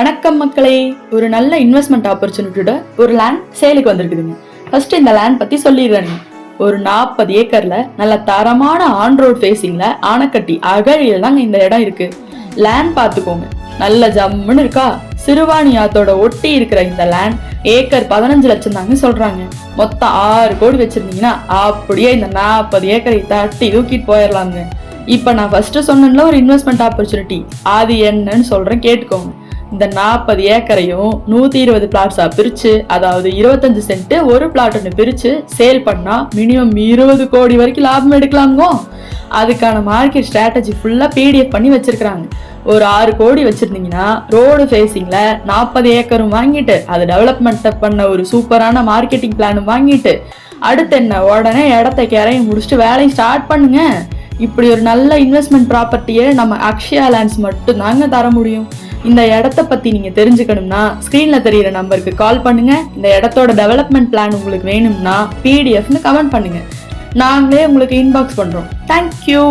வணக்கம் மக்களே. ஒரு நல்ல இன்வெஸ்ட்மெண்ட் ஆப்பர்ச்சுனிட்டியோட ஒரு லேண்ட் சேலுக்கு வந்திருக்குதுங்க. ஃபர்ஸ்ட் இந்த லேண்ட் பத்தி சொல்லிடுறேங்க ஒரு நாற்பது ஏக்கர்ல நல்ல தரமான ஆன் ரோட் ஃபேஸிங்ல ஆனக்கட்டி அகழியில் தாங்க இந்த இடம் இருக்கு. லேண்ட் பார்த்துக்கோங்க. நல்ல ஜம்முன்னு இருக்கா? சிறுவாணி ஆத்தோட ஒட்டி இருக்கிற இந்த லேண்ட் ஏக்கர் பதினஞ்சு லட்சம் தாங்க சொல்றாங்க. மொத்தம் ஆறு கோடி வச்சிருந்தீங்கன்னா அப்படியே இந்த நாற்பது ஏக்கரை தட்டி தூக்கிட்டு போயிடலாங்க இப்போ நான் ஃபர்ஸ்ட் சொன்னேன்ல ஒரு இன்வெஸ்ட்மெண்ட் ஆப்பர்ச்சுனிட்டி அது என்னன்னு சொல்றேன் கேட்டுக்கோங்க. இந்த நாற்பது ஏக்கரையும் நூற்றி இருபது பிளாட்ஸாக பிரித்து அதாவது இருபத்தஞ்சு சென்ட்டு ஒரு பிளாட்னு பிரித்து சேல் பண்ணால் மினிமம் இருபது கோடி வரைக்கும் லாபம் எடுக்கலாங்கோ. அதுக்கான மார்க்கெட் ஸ்ட்ராட்டஜி ஃபுல்லாக பிடிஎஃப் பண்ணி வச்சிருக்கிறாங்க. ஒரு ஆறு கோடி வச்சுருந்தீங்கன்னா ரோடு ஃபேஸிங்கில் நாற்பது ஏக்கரும் வாங்கிட்டு அது டெவலப்மெண்ட்டை பண்ண ஒரு சூப்பரான மார்க்கெட்டிங் பிளானும் வாங்கிட்டு அடுத்து என்ன உடனே இடத்த கிரையும் முடிச்சுட்டு வேலையை ஸ்டார்ட் பண்ணுங்கள் இப்படி ஒரு நல்ல இன்வெஸ்ட்மெண்ட் ப்ராப்பர்ட்டியை நம்ம அக்ஷயா லேண்ட்ஸ் மட்டும் தாங்க தர முடியும். இந்த இடத்த பற்றி நீங்கள் தெரிஞ்சுக்கணும்னா ஸ்க்ரீனில் தெரிகிற நம்பருக்கு கால் பண்ணுங்கள் இந்த இடத்தோட டெவலப்மெண்ட் பிளான் உங்களுக்கு வேணும்னா பிடிஎஃப்னு கமெண்ட் பண்ணுங்கள் நாங்களே உங்களுக்கு இன்பாக்ஸ் பண்ணுறோம் தேங்க்யூ